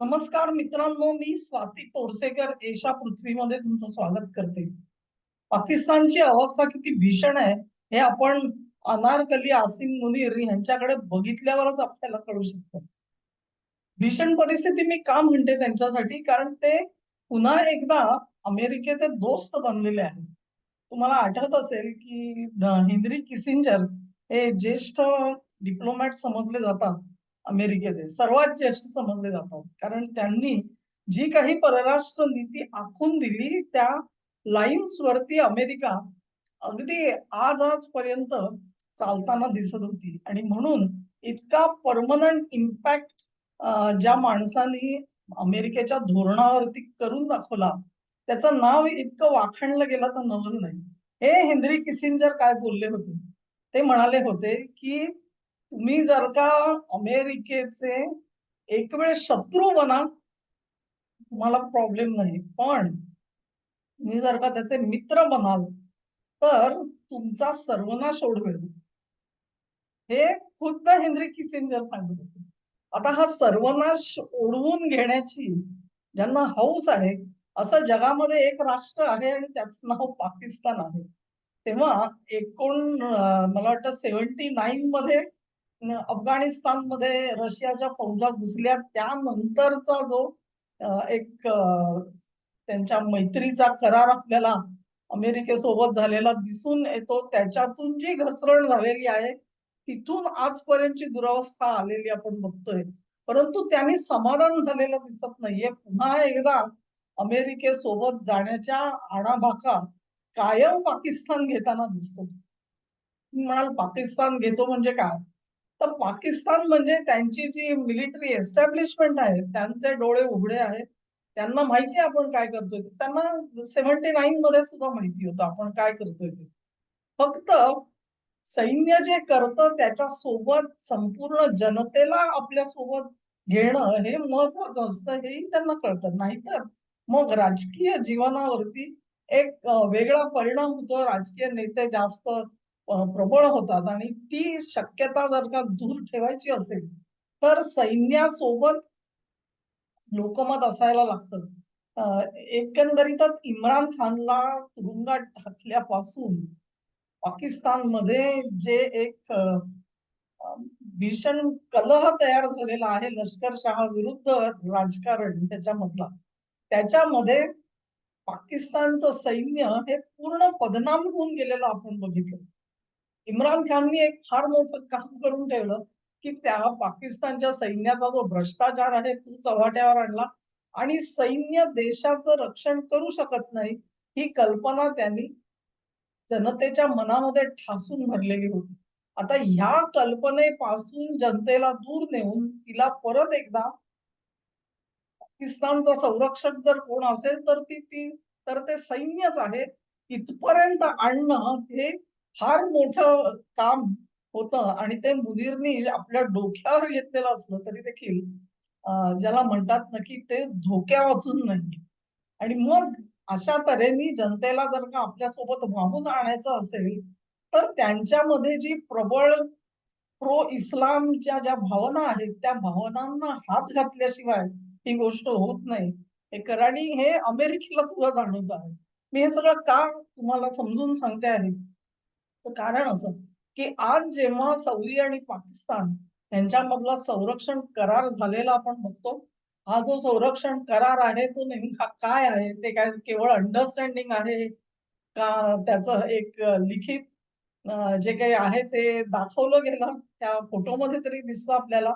नमस्कार मित्रांनो मी स्वाती तोरसेकर एशा पृथ्वीमध्ये तुमचं स्वागत करते. पाकिस्तानची अवस्था किती भीषण आहे हे आपण अनारकली आसिम मुनीर यांच्याकडे बघितल्यावरच आपल्याला कळू शकत. भीषण परिस्थिती मी का म्हणते त्यांच्यासाठी? कारण ते पुन्हा एकदा अमेरिकेचे दोस्त बनलेले आहेत. तुम्हाला आठवत असेल की हेनरी किसिंजर हे ज्येष्ठ डिप्लोमॅट समजले जातात. अमेरिकेचे. सर्वात ज्येष्ठ समजले जातात. कारण त्यांनी जी काही परराष्ट्र नीती आखून दिली त्या लाईन्स वरती अमेरिका अगदी आज आजपर्यंत चालताना दिसत होती. आणि म्हणून इतका परमनंट इम्पॅक्ट ज्या माणसांनी अमेरिकेच्या धोरणावरती करून दाखवला त्याचं नाव इतकं वाखाणलं गेलं तर नवल नाही. हे हेनरी किसिंजर काय बोलले होते? ते म्हणाले होते की तुम्ही जर का अमेरिकेचे एक वेळ शत्रू बना तुम्हाला प्रॉब्लेम नाही. पण तुम्ही जर का त्याचे मित्र बनाल तर तुमचा सर्वनाश ओढवेल. हे खुद्द हेनरी किसिंजर सांगत होते. आता हा सर्वनाश ओढवून घेण्याची ज्यांना हौस आहे असं जगामध्ये एक राष्ट्र आहे आणि त्याचं नाव पाकिस्तान आहे. तेव्हा एकूण मला वाटतं सेव्हन्टी नाईन मध्ये अफगाणिस्तानमध्ये रशियाच्या फौजा घुसल्या त्यानंतरचा जो एक त्यांच्या मैत्रीचा करार आपल्याला अमेरिकेसोबत झालेला दिसून येतो. त्याच्यातून जी घसरण झालेली आहे तिथून आजपर्यंतची दुरावस्था आलेली आपण बघतोय. परंतु त्यांनी समाधान झालेलं दिसत नाहीये. पुन्हा एकदा अमेरिकेसोबत जाण्याच्या आणाभाका कायम पाकिस्तान घेताना दिसतो. म्हणाल पाकिस्तान घेतो म्हणजे काय? तर पाकिस्तान म्हणजे त्यांची जी मिलिटरी एस्टॅब्लिशमेंट आहे त्यांचे डोळे उघडे आहेत. त्यांना माहिती आपण काय करतोय त्यांना सेव्हन्टी नाईन मध्ये सुद्धा माहिती होतं आपण काय करतोय ते. फक्त सैन्य जे करतं त्याच्या सोबत संपूर्ण जनतेला आपल्यासोबत घेणं हे महत्वाचं असतं हेही त्यांना कळतं. नाहीतर मग राजकीय जीवनावरती एक वेगळा परिणाम होतो. राजकीय नेते जास्त प्रबळ होतात आणि ती शक्यता जर का दूर ठेवायची असेल तर सैन्यासोबत लोकमत असायला लागतं. एकंदरीतच इम्रान खानला तुरुंगात टाकल्यापासून पाकिस्तानमध्ये जे एक भीषण कलह तयार झालेला आहे लष्करशहा विरुद्ध राजकारण त्याच्यामधला त्याच्यामध्ये पाकिस्तानचं सैन्य हे पूर्ण पदनाम होऊन गेलेलं आपण बघितलं. इम्रान खाननी एक फार मोठं काम करून ठेवलं की त्या पाकिस्तानच्या सैन्याचा जो भ्रष्टाचार आहे तो चव्हाट्यावर आणला. आणि सैन्य देशाचं रक्षण करू शकत नाही ही कल्पना त्यांनी जनतेच्या मनामध्ये ठासून भरलेली होती. आता ह्या कल्पनेपासून जनतेला दूर नेऊन तिला परत एकदा पाकिस्तानचा संरक्षक जर कोण असेल तर ती ती तर ते सैन्यच आहे. इथपर्यंत आणणं हे फार मोठं काम होतं आणि ते मुदीरनी आपल्या डोक्यावर घेतलेलं असलं तरी देखील ज्याला म्हणतात ना की ते धोक्या वाचून नाही. आणि मग अशा तऱ्हेने जनतेला जर का आपल्यासोबत वाहून आणायचं असेल तर त्यांच्यामध्ये जी प्रबळ प्रो इस्लामच्या ज्या भावना आहेत त्या भावनांना हात घातल्याशिवाय ही गोष्ट होत नाही. हे कराणी हे अमेरिकेला सुद्धा जाणवत आहे. मी हे सगळं का तुम्हाला समजून सांगते आहे? कारण असं की आज जेव्हा सौदी आणि पाकिस्तान यांच्यामधला संरक्षण करार झालेला आपण बघतो हा जो संरक्षण करार आहे तो नेमका काय आहे? ते काय केवळ अंडरस्टँडिंग आहे का? त्याचं एक लिखित जे काही आहे ते दाखवलं गेलं त्या फोटोमध्ये तरी दिसतं आपल्याला.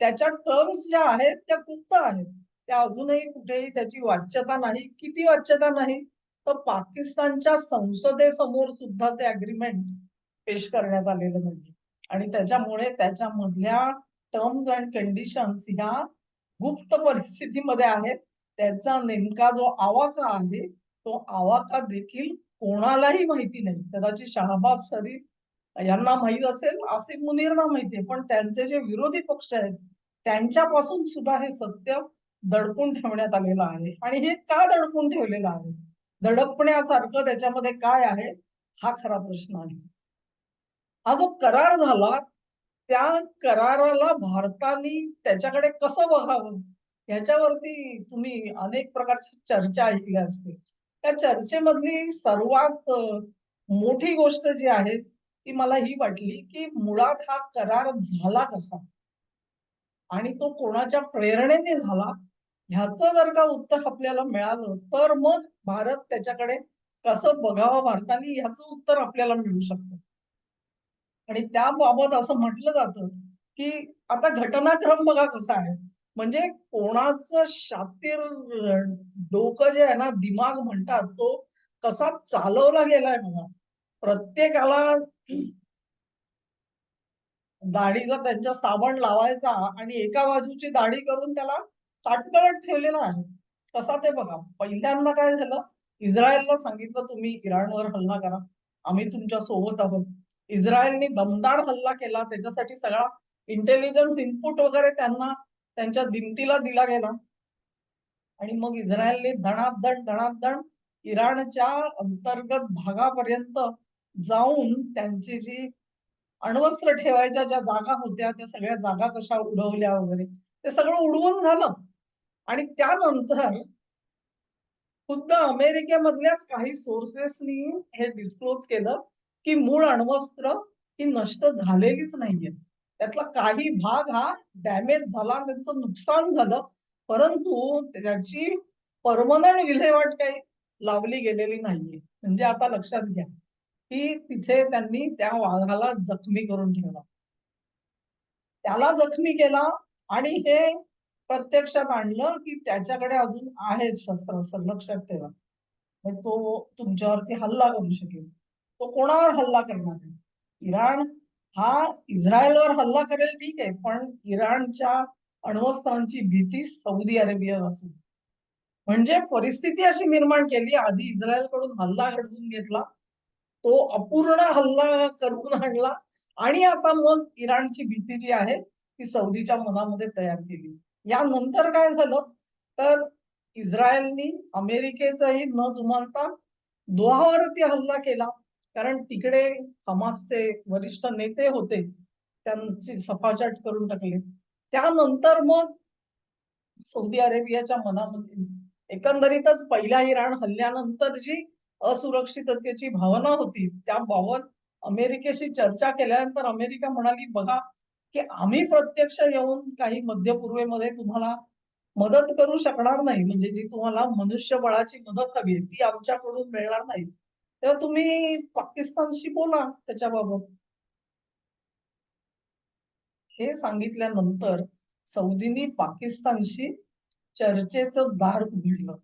त्याच्या टर्म्स ज्या आहेत त्या गुप्त आहेत. त्या अजूनही कुठेही त्याची वाच्यता नाही. किती वाच्यता नाही? तर पाकिस्तानच्या संसदेसमोर सुद्धा ते अग्रीमेंट पेश करण्यात आलेलं नाही आणि त्याच्यामुळे त्याच्यामधल्या टर्म्स अँड कंडिशन्स ह्या गुप्त परिस्थितीमध्ये आहेत. त्याचा नेमका जो आवाका आहे तो आवाका देखील कोणालाही माहिती नाही. कदाचित शहाबाज शरीफ यांना माहीत असेल असे मुनीरना माहिती पण त्यांचे जे विरोधी पक्ष आहेत त्यांच्यापासून सुद्धा हे सत्य दडपून ठेवण्यात आलेलं आहे. आणि हे का दडपून ठेवलेलं आहे? दडपण्यासारखं त्याच्यामध्ये काय आहे? हा खरा प्रश्न आहे. हा जो करार झाला त्या कराराला भारताने त्याच्याकडे कसं बघावं? ह्याच्यावरती तुम्ही अनेक प्रकारच्या चर्चा ऐकल्या असते. त्या चर्चेमधली सर्वात मोठी गोष्ट जी आहे ती मला ही वाटली की मुळात हा करार झाला कसा? आणि तो कोणाच्या प्रेरणेने झाला? ह्याचं जर का उत्तर आपल्याला मिळालं तर मग भारत त्याच्याकडे कसं बघावं भारताने ह्याचं उत्तर आपल्याला मिळू शकतं. आणि त्याबाबत असं म्हटलं जातं की आता घटनाक्रम बघा कसा आहे. म्हणजे कोणाचं शातीर डोकं जे आहे ना दिमाग म्हणतात तो कसा चालवला गेलाय बघा. प्रत्येकाला दाढीला त्यांच्या साबण लावायचा आणि एका बाजूची दाढी करून त्याला ताटकळत ठेवलेला आहे. कसा ते बघा. पहिल्यांदा काय झालं? इस्रायलला सांगितलं तुम्ही इराणवर हल्ला करा. आम्ही तुमच्यासोबत आहोत. इस्रायलने दमदार हल्ला केला. त्याच्यासाठी सगळा इंटेलिजन्स इनपुट वगैरे त्यांना त्यांच्या दिमतीला दिला गेला. आणि मग इस्रायलने धणादण धणादण इराणच्या अंतर्गत भागापर्यंत जाऊन त्यांची जी अण्वस्त्र ठेवायच्या ज्या जागा होत्या त्या सगळ्या जागा कशा उडवल्या वगैरे ते सगळं उडवून झालं. आणि त्यानंतर खुद्द अमेरिकेमधल्याच काही सोर्सेसनी हे डिस्क्लोज केलं की मूळ अण्वस्त्र ही नष्ट झालेलीच नाहीये. त्यातला काही भाग हा डॅमेज झाला त्यांचं नुकसान झालं परंतु त्याची परमनंट विल्हेवाट काही लावली गेलेली नाहीये. म्हणजे आता लक्षात घ्या की तिथे त्यांनी त्या वाघाला जखमी करून ठेवला. त्याला जखमी केला आणि हे प्रत्यक्षात आणलं की त्याच्याकडे अजून आहेत असं लक्षात ठेवा. मग तो तुमच्यावरती हल्ला करू शकेल. तो कोणावर हल्ला करणार आहे? इराण? हा इस्रायलवर हल्ला करेल ठीक आहे पण इराणच्या अण्वस्त्रांची भीती सौदी अरेबिया असून म्हणजे परिस्थिती अशी निर्माण केली आधी इस्रायलकडून हल्ला घडवून घेतला तो अपूर्ण हल्ला करून आणला आणि आता मग इराणची भीती जी आहे ती सौदीच्या मनामध्ये तयार केली. यानंतर काय झालं? तर इस्रायलनी अमेरिकेचाही न जुमानता दोहावरती हल्ला केला. कारण तिकडे हमासचे वरिष्ठ नेते होते. त्यांची सफाचट करून टाकली. त्यानंतर मग सौदी अरेबियाच्या मनामध्ये एकंदरीतच पहिल्या इराण हल्ल्यानंतर जी असुरक्षिततेची भावना होती त्याबाबत अमेरिकेशी चर्चा केल्यानंतर अमेरिका म्हणाली बघा की आम्ही प्रत्यक्ष येऊन काही मध्य पूर्वेमध्ये तुम्हाला मदत करू शकणार नाही. म्हणजे जी तुम्हाला मनुष्यबळाची मदत हवी आहे ती आमच्याकडून मिळणार नाही. तेव्हा तुम्ही पाकिस्तानशी बोला त्याच्याबाबत. हे सांगितल्यानंतर सौदीनी पाकिस्तानशी चर्चेचं दार उघडलं.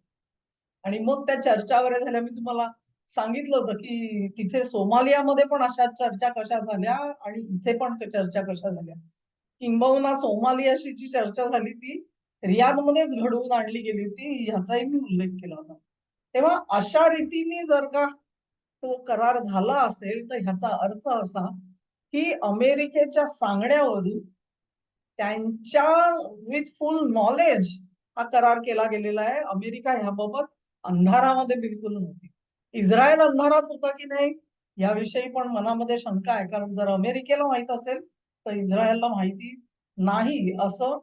आणि मग त्या चर्चा वगैरे झाल्या मी तुम्हाला सांगितलं होतं की तिथे सोमालियामध्ये पण अशा चर्चा कशा झाल्या आणि इथे पण चर्चा कशा झाल्या. किंबहुना सोमालियाशी जी चर्चा झाली ती रियादमध्येच घडवून आणली गेली होती ह्याचाही मी उल्लेख केला होता. तेव्हा अशा रीतीने जर का तो करार झाला असेल तर ह्याचा अर्थ असा की अमेरिकेच्या सांगण्यावरून त्यांच्या विथ फुल नॉलेज हा करार केला गेलेला आहे. अमेरिका ह्याबाबत अंधारामध्ये बिलकुल नव्हती. इस्रायल अंधारात होता की नाही याविषयी पण मनामध्ये शंका आहे. कारण जर अमेरिकेला माहीत असेल तर इस्रायलला माहिती नाही असं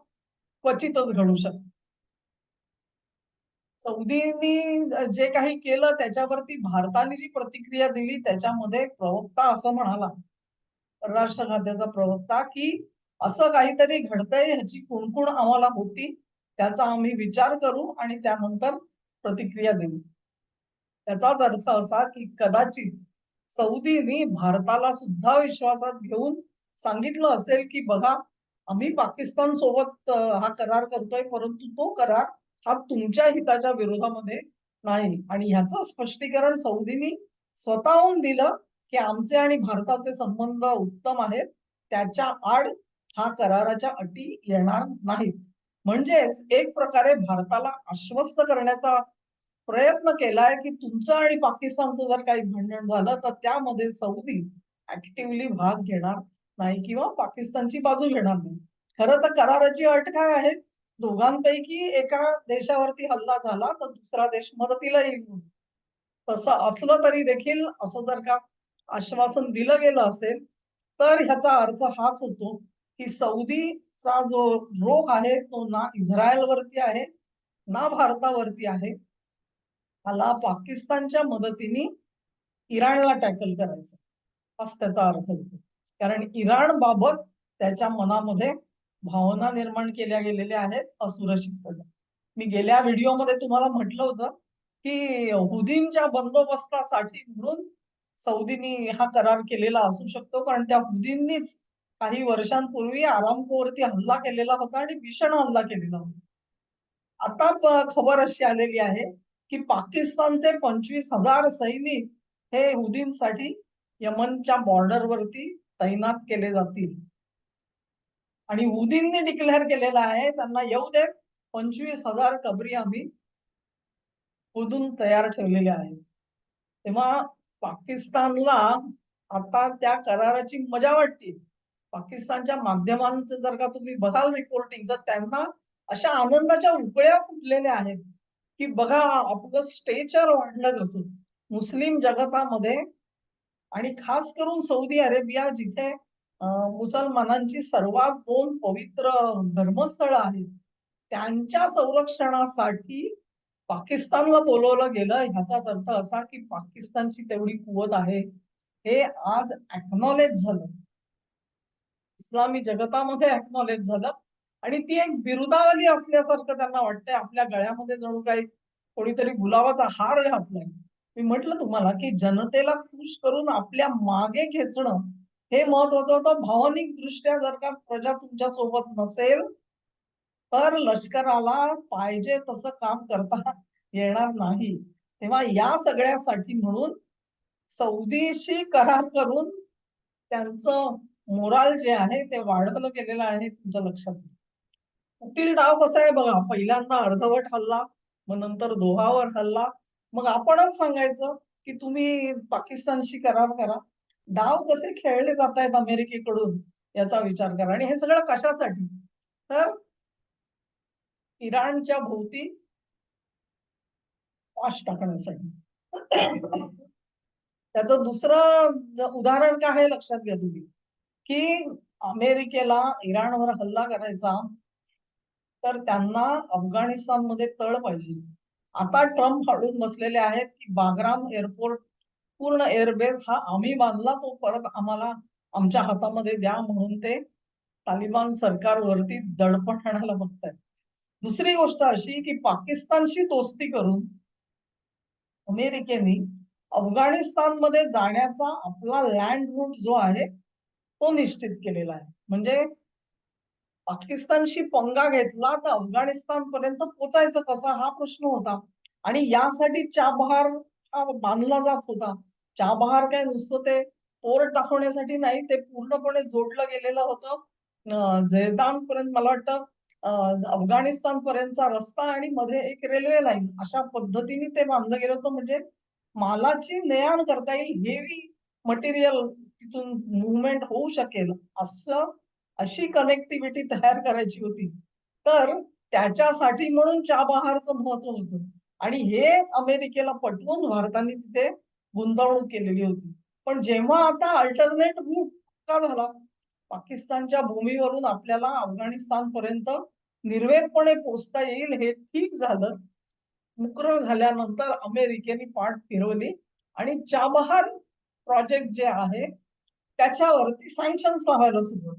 क्वचितच घडू शकत. सौदींनी जे काही केलं त्याच्यावरती भारताने जी प्रतिक्रिया दिली त्याच्यामध्ये प्रवक्ता असं म्हणाला परराष्ट्र खात्याचा प्रवक्ता की असं काहीतरी घडतंय ह्याची कुणकुण आम्हाला होती त्याचा आम्ही विचार करू आणि त्यानंतर प्रतिक्रिया देऊ. त्याचाच अर्थ असा की कदाचित सौदीनी भारताला सुद्धा विश्वासात घेऊन सांगितलं असेल की बघा आम्ही पाकिस्तान सोबत हा करार करतोय परंतु तो करार हा तुमच्या हिताच्या विरोधामध्ये नाही. आणि ह्याचं स्पष्टीकरण सौदीनी स्वतःहून दिलं की आमचे आणि भारताचे संबंध उत्तम आहेत त्याच्या आड हा कराराच्या अटी येणार नाहीत. म्हणजेच एक प्रकारे भारताला आश्वस्त करण्याचा प्रयत्न केलाय की तुमचं आणि पाकिस्तानचं जर काही भांडण झालं तर त्यामध्ये सौदी ऍक्टिव्हली भाग घेणार नाही किंवा पाकिस्तानची बाजू घेणार नाही. खरं तर कराराची अट काय आहे? दोघांपैकी एका देशावरती हल्ला झाला तर दुसरा देश मदतीला येईल तसं असलं तरी देखील असं जर का आश्वासन दिलं गेलं असेल तर ह्याचा अर्थ हाच होतो की सौदीचा जो रोख आहे तो ना इस्रायलवरती आहे ना भारतावरती आहे. मला पाकिस्तानच्या मदतीने इराणला टॅकल करायचं हाच त्याचा अर्थ होतो. कारण इराण बाबत त्याच्या मनामध्ये भावना निर्माण केल्या गेलेल्या आहेत असुरक्षितपणे. मी गेल्या व्हिडिओमध्ये तुम्हाला म्हटलं होतं की हुदींच्या बंदोबस्तासाठी म्हणून सौदीनी हा करार केलेला असू शकतो. कारण त्या हुदींनीच काही वर्षांपूर्वी आरामकोवरती हल्ला केलेला होता आणि भीषण हल्ला केलेला होता. आता खबर अशी आलेली आहे की पाकिस्तानचे पंचवीस हजार सैनिक हे हुदींसाठी यमनच्या बॉर्डरवरती तैनात केले जातील. आणि हुदींनी डिक्लेअर केलेलं आहे त्यांना येऊ देत पंचवीस हजार कबरी आम्ही खोदून तयार ठेवलेल्या आहेत. तेव्हा पाकिस्तानला आता त्या कराराची मजा वाटते. पाकिस्तानच्या माध्यमांचं जर का तुम्ही बघाल रिपोर्टिंग तर त्यांना अशा आनंदाच्या उकळ्या फुटलेल्या आहेत. की बघा आपलं स्टेचर वाढलं कसं मुस्लिम जगतामध्ये आणि खास करून सौदी अरेबिया जिथे मुसलमानांची सर्वात दोन पवित्र धर्मस्थळं आहेत त्यांच्या संरक्षणासाठी पाकिस्तानला बोलवलं गेलं. ह्याचाच अर्थ असा की पाकिस्तानची तेवढी कुवत आहे. हे आज ऍक्नॉलेज झालं. इस्लामी जगतामध्ये अॅक्नॉलेज झालं. आणि ती एक बिरुदावली असल्यासारखं त्यांना वाटतंय. आपल्या गळ्यामध्ये जणू काही कोणीतरी गुलाबाचा हार घातलाय. मी म्हटलं तुम्हाला की जनतेला खुश करून आपल्या मागे खेचणं हे महत्वाचं होतं. भावनिक दृष्ट्या जर का प्रजा तुमच्यासोबत नसेल तर लष्कराला पाहिजे तसं काम करता येणार नाही. तेव्हा या सगळ्यासाठी म्हणून सौदीशी करार करून त्यांचं मोराल जे आहे ते वाढवलं गेलेलं आहे तुमच्या लक्षात. कुटील डाव कसा आहे बघा. पहिल्यांदा अर्धवट हल्ला मग नंतर दोहावर हल्ला. मग आपणच सांगायचं की तुम्ही पाकिस्तानशी करार करा. डाव कसे खेळले जात आहेत अमेरिकेकडून याचा विचार करा. आणि हे सगळं कशासाठी? तर इराणच्या भोवती पाश टाकण्यासाठी. त्याचं दुसरं उदाहरण काय आहे लक्षात घ्या तुम्ही. की अमेरिकेला इराणवर हल्ला करायचा तर त्यांना अफगाणिस्तानमध्ये तळ पाहिजे. आता ट्रम्प हाडून बसलेले आहेत की बागराम एअरपोर्ट पूर्ण एअरबेस हा आम्ही बांधला तो परत आम्हाला आमच्या हातामध्ये द्या म्हणून ते तालिबान सरकारवरती दडपण आणायला बघतायत. दुसरी गोष्ट अशी की पाकिस्तानशी दोस्ती करून अमेरिकेने अफगाणिस्तानमध्ये जाण्याचा आपला लँड रूट जो आहे तो निश्चित केलेला आहे. म्हणजे पाकिस्तानशी पंगा घेतला तर अफगाणिस्तान पर्यंत पोचायचं कसा? हा प्रश्न होता. आणि यासाठी चाबहार हा बांधला जात होता. चाबहार काय नुसतं ते पोर्ट दाखवण्यासाठी नाही ते पूर्णपणे जोडलं गेलेलं होतं. जैदान पर्यंत मला वाटतं अफगाणिस्तान पर्यंतचा रस्ता आणि मध्ये एक रेल्वे लाईन अशा पद्धतीने ते बांधलं गेलं होतं. म्हणजे मालाची ने करता येईल हेवी मटेरियल तिथून मुवमेंट होऊ शकेल असं अशी कनेक्टिव्हिटी तयार करायची होती. तर त्याच्यासाठी म्हणून चाबहारचं महत्त्व होतं. आणि हे अमेरिकेला पटवून भारताने तिथे गुंतवणूक केलेली होती. पण जेव्हा आता अल्टरनेट रूट का झाला पाकिस्तानच्या भूमीवरून आपल्याला अफगाणिस्तान पर्यंत निर्वेदपणे पोचता येईल हे ठीक झालं. मुकर झाल्यानंतर अमेरिकेने पाठ फिरवली आणि चाबहार प्रोजेक्ट जे आहे त्याच्यावरती सँक्शन लावायला सुरुवात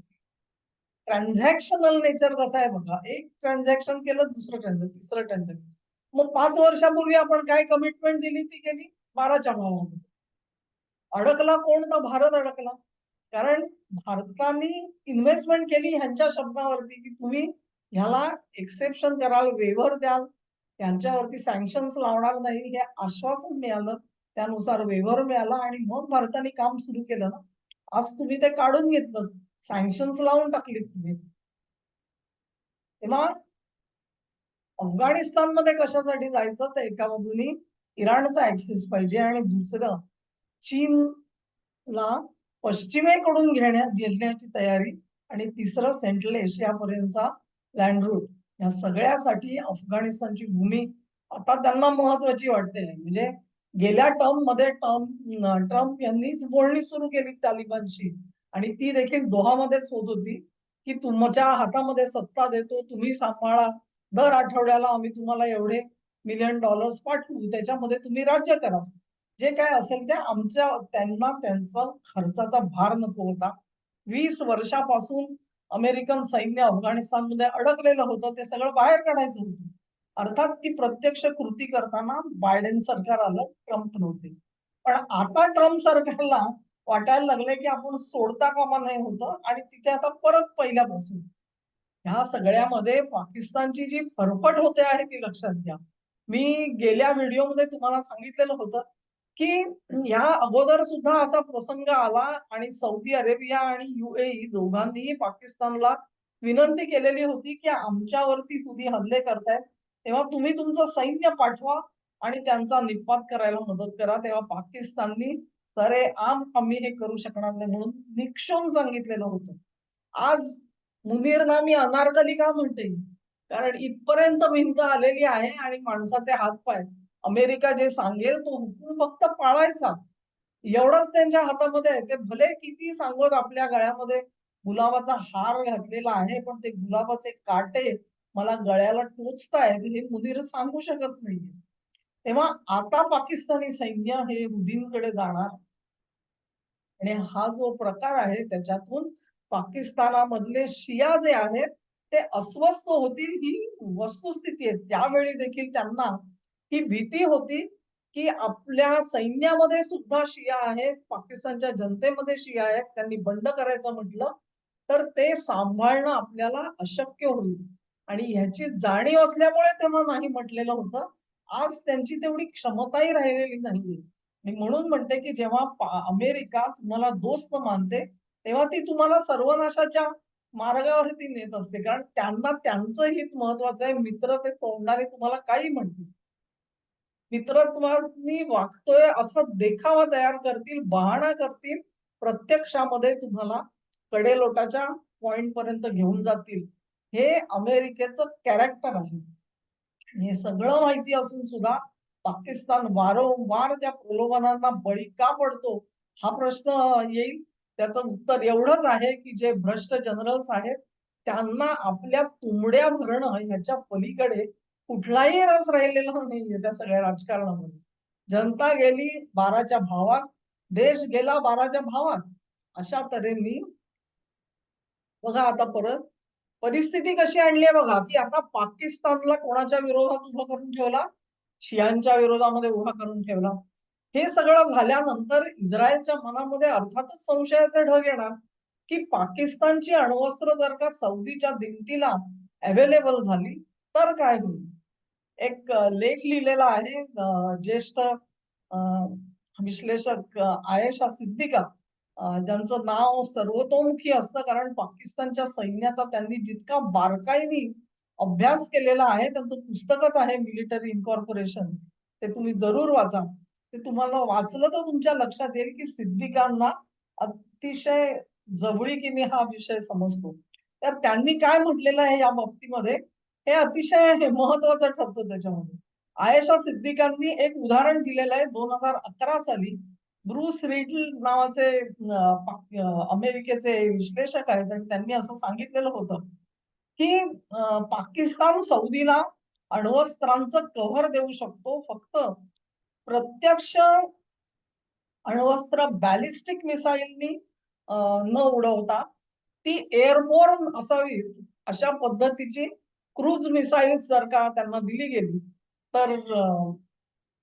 ट्रान्झॅक्शनल नेचर कसा आहे बघा? एक ट्रान्झॅक्शन केलं दुसरं ट्रान्झॅक्शन तिसरं ट्रान्झॅक्शन मग पाच वर्षापूर्वी आपण काय कमिटमेंट दिली ती गेली बाराच्या भावामध्ये. अडकला कोण तर भारत अडकला. कारण भारताने इन्व्हेस्टमेंट केली ह्यांच्या शब्दावरती की तुम्ही ह्याला एक्सेप्शन कराल वेव्हर द्याल. त्यांच्यावरती सँक्शन्स लावणार नाही हे आश्वासन मिळालं. त्यानुसार वेव्हर मिळाला आणि मग भारताने काम सुरू केलं ना. आज तुम्ही ते काढून घेतलं. सँक्शन्स लावून टाकली तुम्ही. तेव्हा अफगाणिस्तानमध्ये कशासाठी जायचं? तर एका बाजूनी इराणचा ऍक्सेस पाहिजे आणि दुसरं चीनला पश्चिमेकडून घेण्या घेण्याची तयारी आणि तिसरं सेंट्रल एशियापर्यंतचा लँड रूट या सगळ्यासाठी अफगाणिस्तानची भूमी आता त्यांना महत्वाची वाटते. म्हणजे गेल्या टर्ममध्ये टर्म ट्रम्प यांनीच बोलणी सुरू केली तालिबानशी. आणि ती देखील दोहामध्येच होत होती की तुमच्या हातामध्ये सत्ता देतो तुम्ही सांभाळा. दर आठवड्याला आम्ही तुम्हाला एवढे मिलियन डॉलर्स पाठवू. त्याच्यामध्ये तुम्ही राज्य करा. जे काय असेल ते आमच्या त्यांना त्यांचा खर्चाचा भार नको होता. वीस वर्षापासून अमेरिकन सैन्य अफगाणिस्तानमध्ये अडकलेलं होतं ते सगळं बाहेर काढायचं होतं. अर्थात ती प्रत्यक्ष कृती करताना बायडेन सरकार आलं ट्रम्प नव्हते. पण आता ट्रम्प सरकारला वाटायला लागले की आपण सोडता कामा नाही होतं. आणि तिथे आता परत पहिल्यापासून. ह्या सगळ्यामध्ये पाकिस्तानची जी फरफट होते आहे ती लक्षात घ्या. मी गेल्या व्हिडिओमध्ये तुम्हाला सांगितलेलं होतं की ह्या अगोदर सुद्धा असा प्रसंग आला आणि सौदी अरेबिया आणि युएई दोघांनीही पाकिस्तानला विनंती केलेली होती की आमच्यावरती तुम्ही हल्ले करतायत तेव्हा तुम्ही तुमचं सैन्य पाठवा आणि त्यांचा निपात करायला मदत करा. तेव्हा पाकिस्ताननी अरे आम आम्ही हे करू शकणार नाही म्हणून निक्षम सांगितलेलं होतं. आज मुनीरना मी अनारकली का म्हणते? कारण इथपर्यंत भिंत आलेली आहे आणि माणसाचे हातपाय. अमेरिका जे सांगेल तो हुकूम फक्त पाळायचा. एवढंच त्यांच्या हातामध्ये आहे. ते भले किती सांगत आपल्या गळ्यामध्ये गुलाबाचा हार घातलेला आहे पण ते गुलाबाचे काटे मला गळ्याला टोचतायत हे मुनीर सांगू शकत नाहीये. तेव्हा आता पाकिस्तानी सैन्य हे हुदीनकडे जाणार. आणि हा जो प्रकार आहे त्याच्यातून पाकिस्तानामधले शिया जे आहेत ते अस्वस्थ होतील ही वस्तुस्थिती आहे. त्यावेळी देखील त्यांना ही भीती होती की आपल्या सैन्यामध्ये सुद्धा शिया आहेत पाकिस्तानच्या जनतेमध्ये शिया आहेत त्यांनी बंड करायचं म्हटलं तर ते सांभाळणं आपल्याला अशक्य होईल. आणि ह्याची जाणीव असल्यामुळे तेव्हा नाही म्हटलेलं होतं. आज त्यांची तेवढी क्षमताही राहिलेली नाहीये. मी म्हणून म्हणते की जेव्हा अमेरिका तुम्हाला दोस्त मानते तेव्हा ती तुम्हाला सर्वनाशाच्या मार्गावरती नेत असते. कारण त्यांना त्यांचं हित महत्वाचं आहे. मित्र ते तोडणारे तुम्हाला काही म्हणतील. मित्रत्वानी वागतोय असा देखावा तयार करतील बहाणा करतील प्रत्यक्षामध्ये तुम्हाला कडेलोटाच्या पॉइंट पर्यंत घेऊन जातील. हे अमेरिकेचं कॅरेक्टर आहे. हे सगळं माहिती असून सुद्धा पाकिस्तान वारंवार त्या प्रलोभनांना बळी का पडतो. हा प्रश्न येईल. त्याचं उत्तर एवढंच आहे की जे भ्रष्ट जनरल्स आहेत त्यांना आपल्या तुंबड्या भरणं ह्याच्या पलीकडे कुठलाही रस राहिलेला नाहीये त्या सगळ्या राजकारणामध्ये. जनता गेली बाराच्या भावात देश गेला बाराच्या भावात. अशा तऱ्हेने बघा आता परत परिस्थिती कशी आणली आहे बघा की आता पाकिस्तानला कोणाच्या विरोधात उभं करून ठेवला? शियांच्या विरोधामध्ये उभा करून ठेवला. हे सगळं झाल्यानंतर इस्रायलच्या मनामध्ये अर्थातच संशयाचे ढग येणार की पाकिस्तानची अण्वस्त्र जर का सौदीच्या दिमतीला अवेलेबल झाली तर काय होईल? एक लेख लिहिलेला आहे ज्येष्ठ विश्लेषक आयशा सिद्दीका. ज्यांचं नाव सर्वतोमुखी असतं कारण पाकिस्तानच्या सैन्याचा त्यांनी जितका बारकाईने अभ्यास केलेला आहे त्यांचं पुस्तकच आहे मिलिटरी इन्कॉर्पोरेशन ते तुम्ही जरूर वाचा. ते तुम्हाला वाचलं तर तुमच्या लक्षात येईल की सिद्धिकांना अतिशय जवळीकीने हा विषय समजतो. तर त्यांनी काय म्हटलेलं आहे या बाबतीमध्ये? हे अतिशय महत्वाचं ठरतं त्याच्यामध्ये. आयशा सिद्दीकांनी एक उदाहरण दिलेलं आहे दोन हजार अकरा साली. ब्रुस रिडल नावाचे अमेरिकेचे विश्लेषक आहेत आणि त्यांनी असं सांगितलेलं होतं की पाकिस्तान सौदीला अण्वस्त्रांचं कव्हर देऊ शकतो फक्त प्रत्यक्ष अण्वस्त्र बॅलिस्टिक मिसाईलनी न उडवता ती एअरबोर्न असावी अशा पद्धतीची क्रूज मिसाईल्स जर का त्यांना दिली गेली तर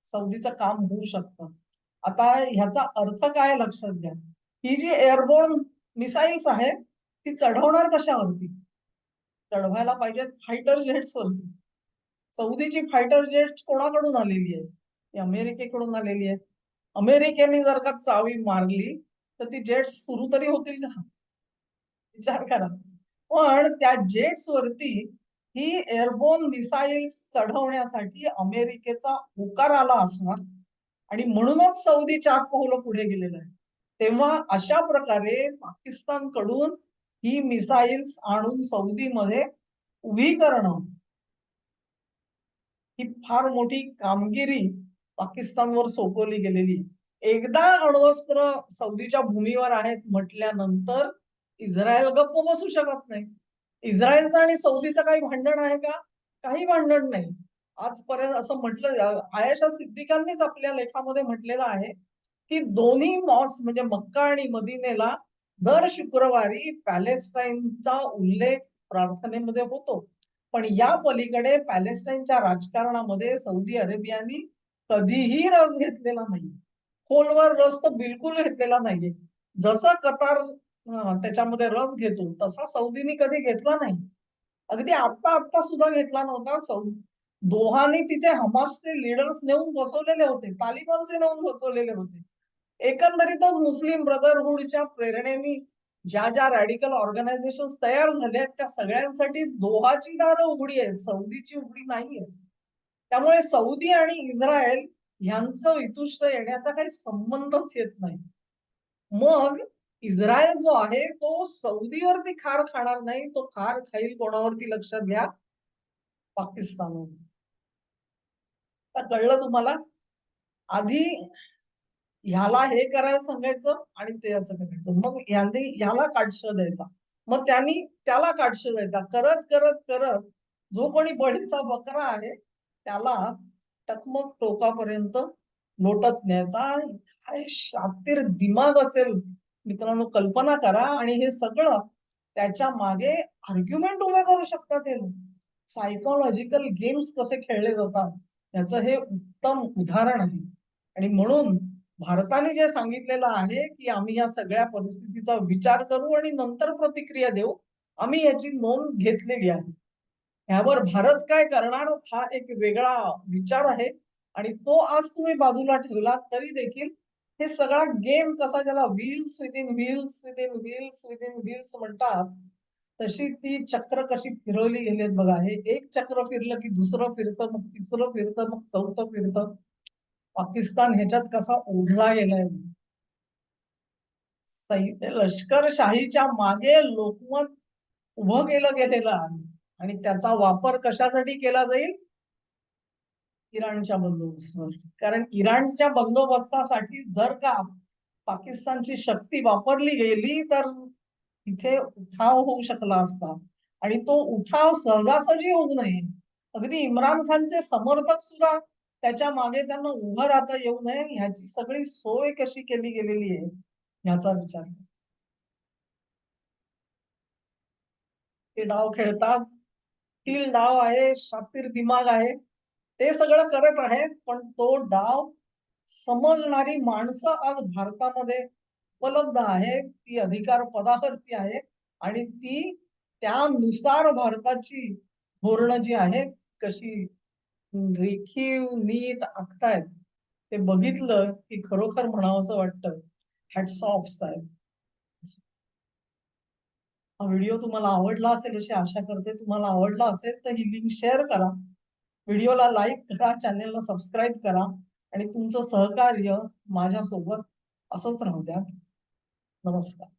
सौदीचं काम होऊ शकतं. आता ह्याचा अर्थ काय लक्षात घ्या. ही जी एअरबोर्न मिसाईल्स आहेत ती चढवणार कशावरती? चढवायला पाहिजेत फायटर जेट्स वरती. सौदीची फायटर जेट्स कोणाकडून आलेली आहे ती अमेरिकेकडून आलेली आहे अमेरिकेने जर का चावी मारली तर ती जेट्स सुरू तरी होतील का? विचार करा. पण त्या जेट्स वरती ही एअरबोन मिसाईल चढवण्यासाठी अमेरिकेचा होकार आला असणार. आणि म्हणूनच सौदी चार पावलं पुढे गेलेलं आहे. तेव्हा अशा प्रकारे पाकिस्तानकडून ही मिसाईल्स आणून सौदीमध्ये उभी करणं ही फार मोठी कामगिरी पाकिस्तानवर सोपवली गेलेली. एकदा अण्वस्त्र सौदीच्या भूमीवर आहेत म्हटल्यानंतर इस्रायल गप्प बसू शकत नाही. इस्रायलचं आणि सौदीचं काही भांडण आहे का? काही भांडण नाही. आजपर्यंत असं म्हटलं आयशा सिद्दीकांनीच आपल्या लेखामध्ये म्हटलेलं आहे की दोन्ही मॉस म्हणजे मक्का आणि मदिनेला दर शुक्रवारी पॅलेस्टाईनचा उल्लेख प्रार्थनेमध्ये होतो. पण या पलीकडे पॅलेस्टाईनच्या राजकारणामध्ये सौदी अरेबियानी कधीही रस घेतलेला नाही खोलवर रस तर बिलकुल घेतलेला नाहीये. जसं कतार त्याच्यामध्ये रस घेतो तसा सौदीनी कधी घेतला नाही. अगदी आत्ता आत्ता सुद्धा घेतला नव्हता सौदी दोहाने तिथे हमासचे लीडर्स नेऊन बसवलेले होते तालिबानचे नेऊन बसवलेले होते. एकंदरीतच मुस्लिम ब्रदरहुडच्या प्रेरणेने ज्या ज्या रॅडिकल ऑर्गनायझेशन तयार झाले आहेत त्या सगळ्यांसाठी दोहाची दारं उघडी आहेत सौदीची उघडी नाहीये त्यामुळे सौदी आणि इस्रायल यांचं वितुष्ट येण्याचा काही संबंधच येत नाही. मग इस्रायल जो आहे तो सौदीवरती खार खाणार नाही तो खार खाईल कोणावरती लक्षात घ्या पाकिस्तानवर कळलं तुम्हाला? आधी ह्याला हे करायला सांगायचं आणि ते असं करायचं. मग यांनी ह्याला काटश द्यायचा. मग त्यांनी त्याला काटश द्यायचा. करत करत करत जो कोणी बळीचा बकरा आहे त्याला टकमक टोकापर्यंत लोटत न्यायचा. काय शातीर दिमाग असेल. मित्रांनो कल्पना करा आणि हे सगळं त्याच्यामागे आर्ग्युमेंट उभे करू शकतात हे सायकोलॉजिकल गेम्स कसे खेळले जातात. याचं हे उत्तम उदाहरण आहे. आणि म्हणून भारताने जे सांगितलेलं आहे की आम्ही या सगळ्या परिस्थितीचा विचार करू आणि नंतर प्रतिक्रिया देऊ आम्ही याची नोंद घेतलेली आहे. ह्यावर भारत काय करणार हा एक वेगळा विचार आहे. आणि तो आज तुम्ही बाजूला ठेवला तरी देखील हे सगळा गेम कसा ज्याला wheels within wheels within wheels within wheels म्हणतात तशी ती चक्र कशी फिरवली गेलीत बघा. हे एक चक्र फिरलं की दुसरं फिरतं मग तिसरं फिरतं मग चौथं फिरतं. पाकिस्तान ह्याच्यात कसा ओढला गेलाय. लष्करशाहीच्या मागे लोकमत उभं केलं गेलेलं आहे आणि त्याचा वापर कशासाठी केला जाईल? इराणच्या बंदोबस्तासाठी. कारण इराणच्या बंदोबस्तासाठी जर का पाकिस्तानची शक्ती वापरली गेली तर तिथे उठाव होऊ शकला असता. आणि तो उठाव सहजासहजी होऊ नये. अगदी इम्रान खानचे समर्थक सुद्धा त्याच्यामागे त्यांना उभं राहता येऊ नये ह्याची सगळी सोय कशी केली गेलेली आहे ह्याचा विचार ते डाव खेळतात. तील डाव आहे शातीर दिमाग आहे. ते सगळं करत आहेत पण तो डाव समजणारी माणसं आज भारतामध्ये उपलब्ध आहे ती अधिकार पदावरती आहे आणि ती त्यानुसार भारताची धोरणं जी आहेत कशी रेखीव नीट आखतायत ते बघितलं की खरोखर म्हणावं असं वाटतं. हॅट्स ऑफ साहेब. हा व्हिडिओ तुम्हाला आवडला असेल अशी आशा करते. तुम्हाला आवडला असेल तर ही लिंक शेअर करा. व्हिडिओला लाईक करा चॅनेलला सबस्क्राईब करा आणि तुमचं सहकार्य माझ्यासोबत असंच राहू द्या. नमस्कार